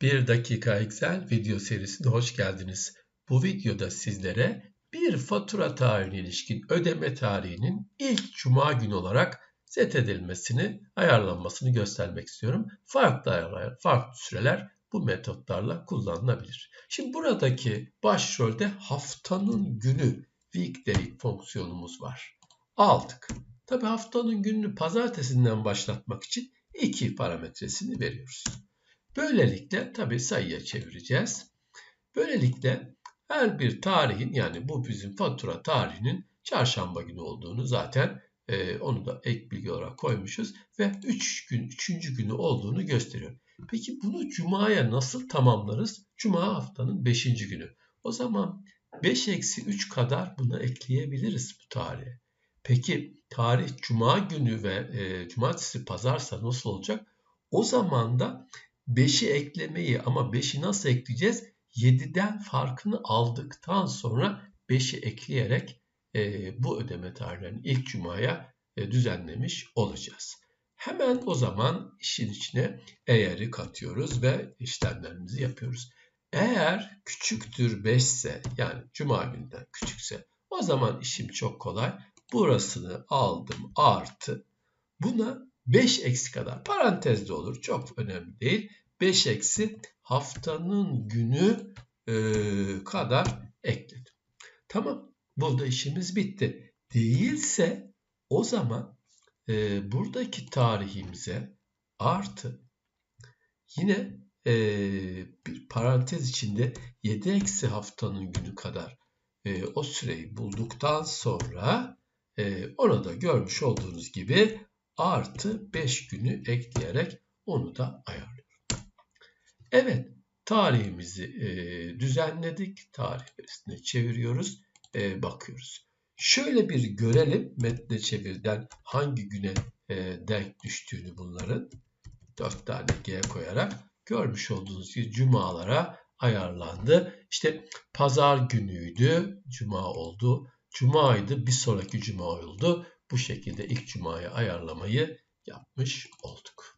1 dakika Excel video serisine hoş geldiniz. Bu videoda sizlere bir fatura tarihine ilişkin ödeme tarihinin ilk cuma günü olarak set edilmesini, ayarlanmasını göstermek istiyorum. Farklı ayarlar, farklı süreler bu metotlarla kullanılabilir. Şimdi buradaki başrolde haftanın günü weekday fonksiyonumuz var. Aldık. Tabi haftanın gününü pazartesinden başlatmak için iki parametresini veriyoruz. Böylelikle tabi sayıya çevireceğiz. Böylelikle her bir tarihin yani bu bizim fatura tarihinin çarşamba günü olduğunu zaten e, onu da ek bilgi olarak koymuşuz ve 3 gün 3. günü olduğunu gösteriyor. Peki bunu cumaya nasıl tamamlarız? Cuma haftanın 5. günü. O zaman 5 eksi 3 kadar buna ekleyebiliriz bu tarihe. Peki tarih cuma günü ve e, cumartesi pazarsa nasıl olacak? O zaman da 5'i eklemeyi ama 5'i nasıl ekleyeceğiz? 7'den farkını aldıktan sonra 5'i ekleyerek e, bu ödeme tarihlerini ilk cumaya e, düzenlemiş olacağız. Hemen o zaman işin içine eğeri katıyoruz ve işlemlerimizi yapıyoruz. Eğer küçüktür 5 ise yani cuma günden küçükse o zaman işim çok kolay. Burasını aldım artı. Buna 5 eksi kadar parantezde olur. Çok önemli değil. 5 eksi haftanın günü e, kadar ekledim. Tamam. Burada işimiz bitti. Değilse o zaman e, buradaki tarihimize artı yine e, bir parantez içinde 7 eksi haftanın günü kadar e, o süreyi bulduktan sonra e, orada görmüş olduğunuz gibi artı 5 günü ekleyerek onu da ayarlıyorum. Evet tarihimizi e, düzenledik. Tarih verisine çeviriyoruz. E, bakıyoruz. Şöyle bir görelim metne çevirden hangi güne e, denk düştüğünü bunların. 4 tane G koyarak görmüş olduğunuz gibi cumalara ayarlandı. İşte pazar günüydü, cuma oldu. Cuma'ydı, bir sonraki cuma oldu. Bu şekilde ilk cumaya ayarlamayı yapmış olduk.